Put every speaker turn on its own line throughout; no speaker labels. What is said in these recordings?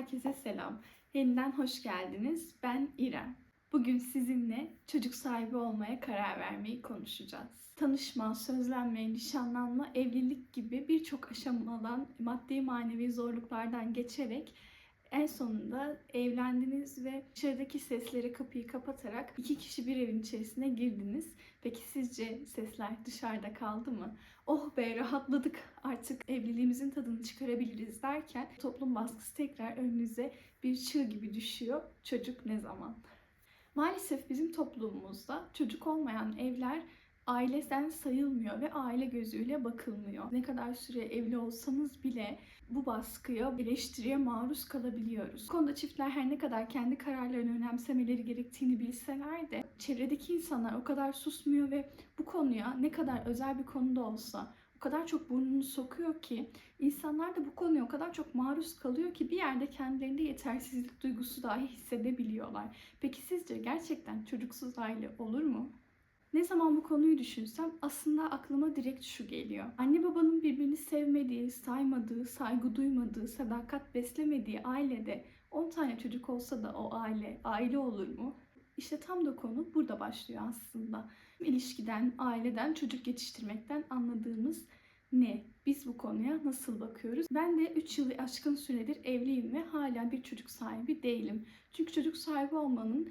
herkese selam. Yeniden hoş geldiniz. Ben İrem. Bugün sizinle çocuk sahibi olmaya karar vermeyi konuşacağız. Tanışma, sözlenme, nişanlanma, evlilik gibi birçok aşamadan, maddi manevi zorluklardan geçerek en sonunda evlendiniz ve dışarıdaki seslere kapıyı kapatarak iki kişi bir evin içerisine girdiniz. Peki sizce sesler dışarıda kaldı mı? Oh be rahatladık artık evliliğimizin tadını çıkarabiliriz derken toplum baskısı tekrar önünüze bir çığ gibi düşüyor. Çocuk ne zaman? Maalesef bizim toplumumuzda çocuk olmayan evler aileden sayılmıyor ve aile gözüyle bakılmıyor. Ne kadar süre evli olsanız bile bu baskıya, eleştiriye maruz kalabiliyoruz. Bu konuda çiftler her ne kadar kendi kararlarını önemsemeleri gerektiğini bilseler de çevredeki insanlar o kadar susmuyor ve bu konuya ne kadar özel bir konuda olsa o kadar çok burnunu sokuyor ki insanlar da bu konuya o kadar çok maruz kalıyor ki bir yerde kendilerinde yetersizlik duygusu dahi hissedebiliyorlar. Peki sizce gerçekten çocuksuz aile olur mu? Ne zaman bu konuyu düşünsem aslında aklıma direkt şu geliyor. Anne babanın birbirini sevmediği, saymadığı, saygı duymadığı, sadakat beslemediği ailede 10 tane çocuk olsa da o aile aile olur mu? İşte tam da konu burada başlıyor aslında. İlişkiden, aileden, çocuk yetiştirmekten anladığımız ne? Biz bu konuya nasıl bakıyoruz? Ben de 3 yılı aşkın süredir evliyim ve hala bir çocuk sahibi değilim. Çünkü çocuk sahibi olmanın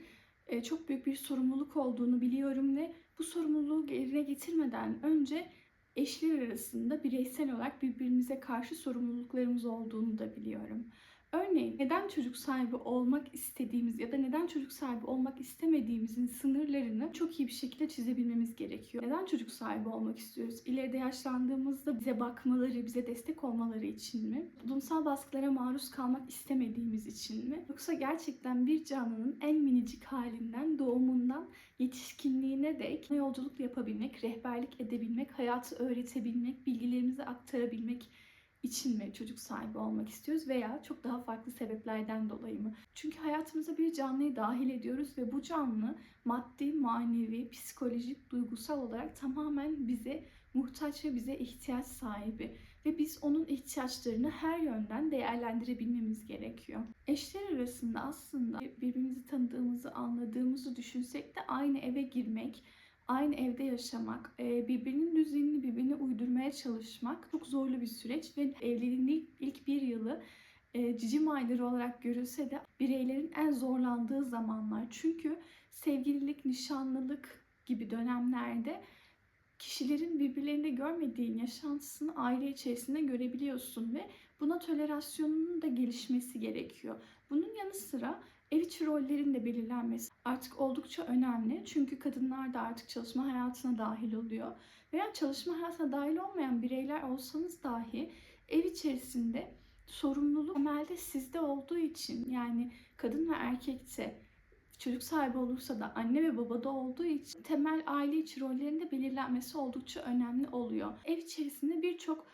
çok büyük bir sorumluluk olduğunu biliyorum ve bu sorumluluğu yerine getirmeden önce eşler arasında bireysel olarak birbirimize karşı sorumluluklarımız olduğunu da biliyorum. Örneğin neden çocuk sahibi olmak istediğimiz ya da neden çocuk sahibi olmak istemediğimizin sınırlarını çok iyi bir şekilde çizebilmemiz gerekiyor. Neden çocuk sahibi olmak istiyoruz? İleride yaşlandığımızda bize bakmaları, bize destek olmaları için mi? Toplumsal baskılara maruz kalmak istemediğimiz için mi? Yoksa gerçekten bir canlının en minicik halinden, doğumundan yetişkinliğine dek yolculuk yapabilmek, rehberlik edebilmek, hayatı öğretebilmek, bilgilerimizi aktarabilmek için mi çocuk sahibi olmak istiyoruz veya çok daha farklı sebeplerden dolayı mı? Çünkü hayatımıza bir canlıyı dahil ediyoruz ve bu canlı maddi, manevi, psikolojik, duygusal olarak tamamen bize muhtaç ve bize ihtiyaç sahibi ve biz onun ihtiyaçlarını her yönden değerlendirebilmemiz gerekiyor. Eşler arasında aslında birbirimizi tanıdığımızı, anladığımızı düşünsek de aynı eve girmek, aynı evde yaşamak, e, birbirinin düzenini birbirine uydurmaya çalışmak çok zorlu bir süreç ve evliliğin ilk bir yılı e, cicim ayları olarak görülse de bireylerin en zorlandığı zamanlar. Çünkü sevgililik, nişanlılık gibi dönemlerde kişilerin birbirlerinde görmediğin yaşantısını aile içerisinde görebiliyorsun ve buna tolerasyonunun da gelişmesi gerekiyor. Bunun yanı sıra ev içi rollerin de belirlenmesi artık oldukça önemli. Çünkü kadınlar da artık çalışma hayatına dahil oluyor. Veya çalışma hayatına dahil olmayan bireyler olsanız dahi ev içerisinde sorumluluk temelde sizde olduğu için yani kadın ve erkekte çocuk sahibi olursa da anne ve babada olduğu için temel aile içi rollerin de belirlenmesi oldukça önemli oluyor. Ev içerisinde birçok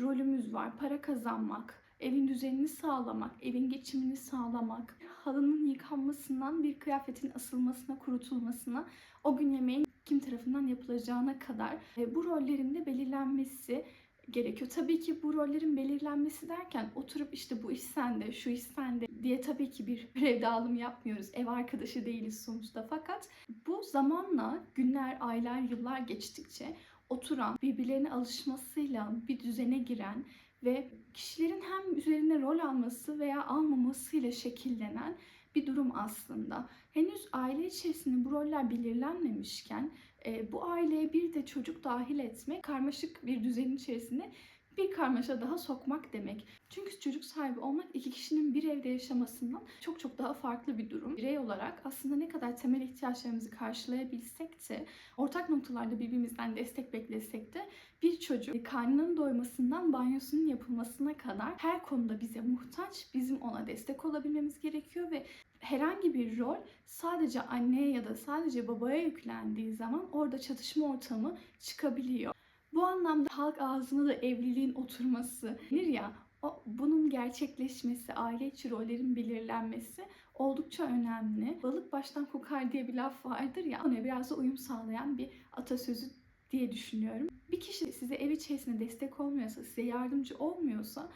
rolümüz var. Para kazanmak, evin düzenini sağlamak, evin geçimini sağlamak, halının yıkanmasından bir kıyafetin asılmasına, kurutulmasına, o gün yemeğin kim tarafından yapılacağına kadar e, bu rollerin de belirlenmesi gerekiyor. Tabii ki bu rollerin belirlenmesi derken oturup işte bu iş sende, şu iş sende diye tabii ki bir görev dağılımı yapmıyoruz. Ev arkadaşı değiliz sonuçta. Fakat bu zamanla günler, aylar, yıllar geçtikçe oturan, birbirlerine alışmasıyla bir düzene giren ve kişilerin hem üzerine rol alması veya almamasıyla şekillenen bir durum aslında. Henüz aile içerisinde bu roller belirlenmemişken e, bu aileye bir de çocuk dahil etmek karmaşık bir düzenin içerisinde bir karmaşa daha sokmak demek. Çünkü çocuk sahibi olmak iki kişinin bir evde yaşamasından çok çok daha farklı bir durum. Birey olarak aslında ne kadar temel ihtiyaçlarımızı karşılayabilsek de ortak noktalarda birbirimizden destek beklesek de bir çocuk karnının doymasından banyosunun yapılmasına kadar her konuda bize muhtaç. Bizim ona destek olabilmemiz gerekiyor ve herhangi bir rol sadece anneye ya da sadece babaya yüklendiği zaman orada çatışma ortamı çıkabiliyor. Bu anlamda halk ağzına da evliliğin oturması denir ya, o, bunun gerçekleşmesi, aile içi rollerin belirlenmesi oldukça önemli. Balık baştan kokar diye bir laf vardır ya, ona biraz da uyum sağlayan bir atasözü diye düşünüyorum. Bir kişi size ev içerisinde destek olmuyorsa, size yardımcı olmuyorsa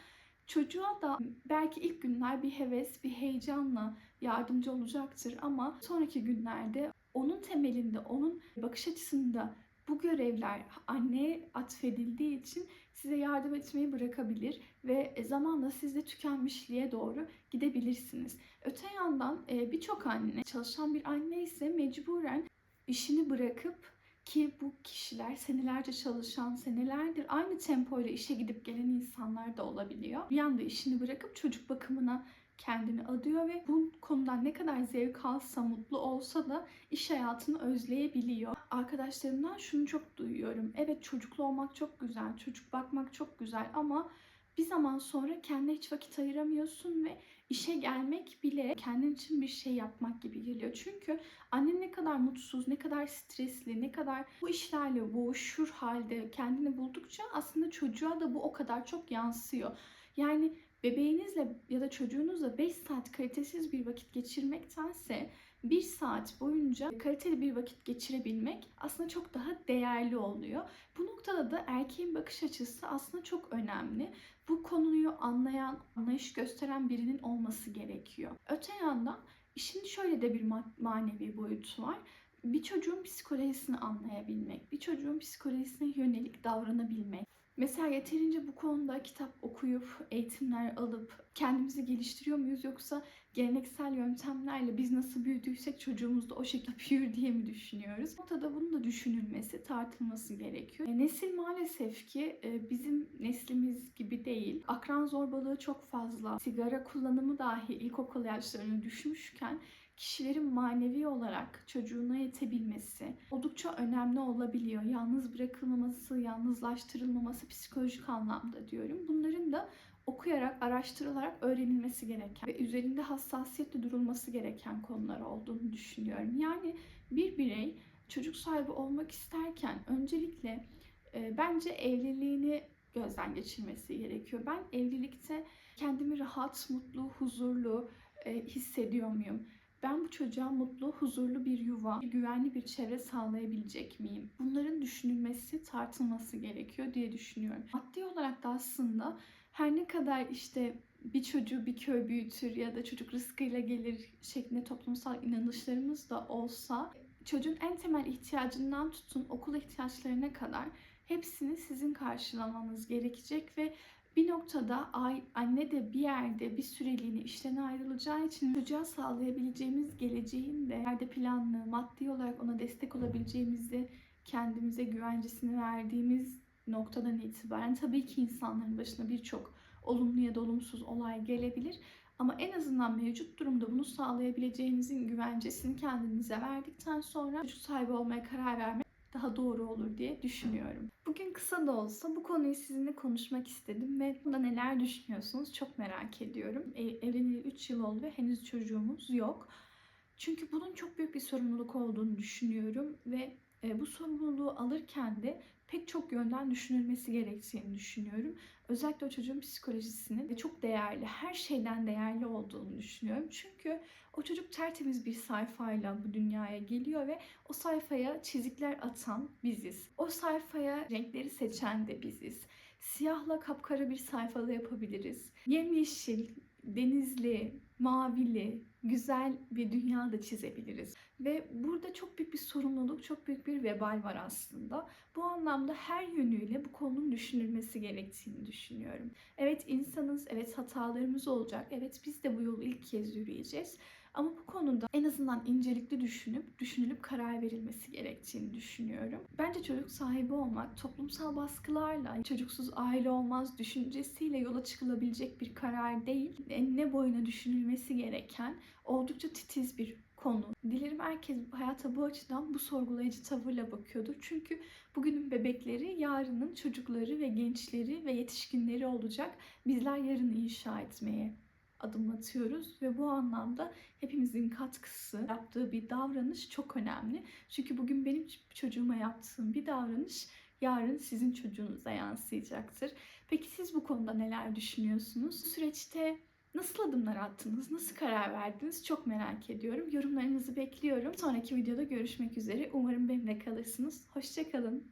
Çocuğa da belki ilk günler bir heves, bir heyecanla yardımcı olacaktır ama sonraki günlerde onun temelinde, onun bakış açısında bu görevler anneye atfedildiği için size yardım etmeyi bırakabilir ve zamanla siz de tükenmişliğe doğru gidebilirsiniz. Öte yandan e, birçok anne, çalışan bir anne ise mecburen işini bırakıp ki bu kişiler senelerce çalışan, senelerdir aynı tempoyla işe gidip gelen insanlar da olabiliyor. Bir anda işini bırakıp çocuk bakımına kendini adıyor ve bu konudan ne kadar zevk alsa, mutlu olsa da iş hayatını özleyebiliyor. Arkadaşlarımdan şunu çok duyuyorum. Evet çocuklu olmak çok güzel, çocuk bakmak çok güzel ama bir zaman sonra kendine hiç vakit ayıramıyorsun ve işe gelmek bile kendin için bir şey yapmak gibi geliyor. Çünkü annen ne kadar mutsuz, ne kadar stresli, ne kadar bu işlerle boğuşur halde kendini buldukça aslında çocuğa da bu o kadar çok yansıyor. Yani bebeğinizle ya da çocuğunuzla 5 saat kalitesiz bir vakit geçirmektense 1 saat boyunca kaliteli bir vakit geçirebilmek aslında çok daha değerli oluyor. Bu noktada da erkeğin bakış açısı aslında çok önemli. Bu konuyu anlayan, anlayış gösteren birinin olması gerekiyor. Öte yandan işin şöyle de bir manevi boyutu var bir çocuğun psikolojisini anlayabilmek, bir çocuğun psikolojisine yönelik davranabilmek. Mesela yeterince bu konuda kitap okuyup, eğitimler alıp kendimizi geliştiriyor muyuz yoksa geleneksel yöntemlerle biz nasıl büyüdüysek çocuğumuz da o şekilde büyür diye mi düşünüyoruz? Bu noktada bunun da düşünülmesi, tartılması gerekiyor. E, nesil maalesef ki e, bizim neslimiz gibi değil. Akran zorbalığı çok fazla. Sigara kullanımı dahi ilkokul yaşlarına düşmüşken kişilerin manevi olarak çocuğuna yetebilmesi oldukça önemli olabiliyor. Yalnız bırakılmaması, yalnızlaştırılmaması psikolojik anlamda diyorum. Bunların da okuyarak, araştırılarak öğrenilmesi gereken ve üzerinde hassasiyetle durulması gereken konular olduğunu düşünüyorum. Yani bir birey çocuk sahibi olmak isterken öncelikle e, bence evliliğini gözden geçirmesi gerekiyor. Ben evlilikte kendimi rahat, mutlu, huzurlu e, hissediyor muyum? Ben bu çocuğa mutlu, huzurlu bir yuva, güvenli bir çevre sağlayabilecek miyim? Bunların düşünülmesi, tartılması gerekiyor diye düşünüyorum. Maddi olarak da aslında her ne kadar işte bir çocuğu bir köy büyütür ya da çocuk rızkıyla gelir şeklinde toplumsal inanışlarımız da olsa çocuğun en temel ihtiyacından tutun okul ihtiyaçlarına kadar hepsini sizin karşılamanız gerekecek ve bir noktada anne de bir yerde bir süreliğine işten ayrılacağı için çocuğa sağlayabileceğimiz geleceğin de yerde planlı, maddi olarak ona destek olabileceğimizi kendimize güvencesini verdiğimiz noktadan itibaren tabii ki insanların başına birçok olumlu ya da olumsuz olay gelebilir. Ama en azından mevcut durumda bunu sağlayabileceğinizin güvencesini kendinize verdikten sonra çocuk sahibi olmaya karar vermek daha doğru olur diye düşünüyorum. Bugün kısa da olsa bu konuyu sizinle konuşmak istedim ve bunda neler düşünüyorsunuz çok merak ediyorum. E, evleneli 3 yıl oldu ve henüz çocuğumuz yok. Çünkü bunun çok büyük bir sorumluluk olduğunu düşünüyorum ve bu sorumluluğu alırken de pek çok yönden düşünülmesi gerektiğini düşünüyorum. Özellikle o çocuğun psikolojisinin de çok değerli, her şeyden değerli olduğunu düşünüyorum. Çünkü o çocuk tertemiz bir sayfayla bu dünyaya geliyor ve o sayfaya çizikler atan biziz. O sayfaya renkleri seçen de biziz. Siyahla kapkara bir sayfada yapabiliriz. Yemyeşil, denizli, mavili, güzel bir dünya da çizebiliriz. Ve burada çok büyük bir sorumluluk, çok büyük bir vebal var aslında. Bu anlamda her yönüyle bu konunun düşünülmesi gerektiğini düşünüyorum. Evet insanız, evet hatalarımız olacak, evet biz de bu yolu ilk kez yürüyeceğiz. Ama bu konuda en azından incelikli düşünüp, düşünülüp karar verilmesi gerektiğini düşünüyorum. Bence çocuk sahibi olmak toplumsal baskılarla, çocuksuz aile olmaz düşüncesiyle yola çıkılabilecek bir karar değil. Enine boyuna düşünülmesi gereken oldukça titiz bir konu. Dilerim herkes hayata bu açıdan bu sorgulayıcı tavırla bakıyordur. Çünkü bugünün bebekleri yarının çocukları ve gençleri ve yetişkinleri olacak. Bizler yarını inşa etmeye adım atıyoruz ve bu anlamda hepimizin katkısı yaptığı bir davranış çok önemli. Çünkü bugün benim çocuğuma yaptığım bir davranış yarın sizin çocuğunuza yansıyacaktır. Peki siz bu konuda neler düşünüyorsunuz? Süreçte nasıl adımlar attınız? Nasıl karar verdiniz? Çok merak ediyorum. Yorumlarınızı bekliyorum. Sonraki videoda görüşmek üzere. Umarım benimle kalırsınız. Hoşçakalın.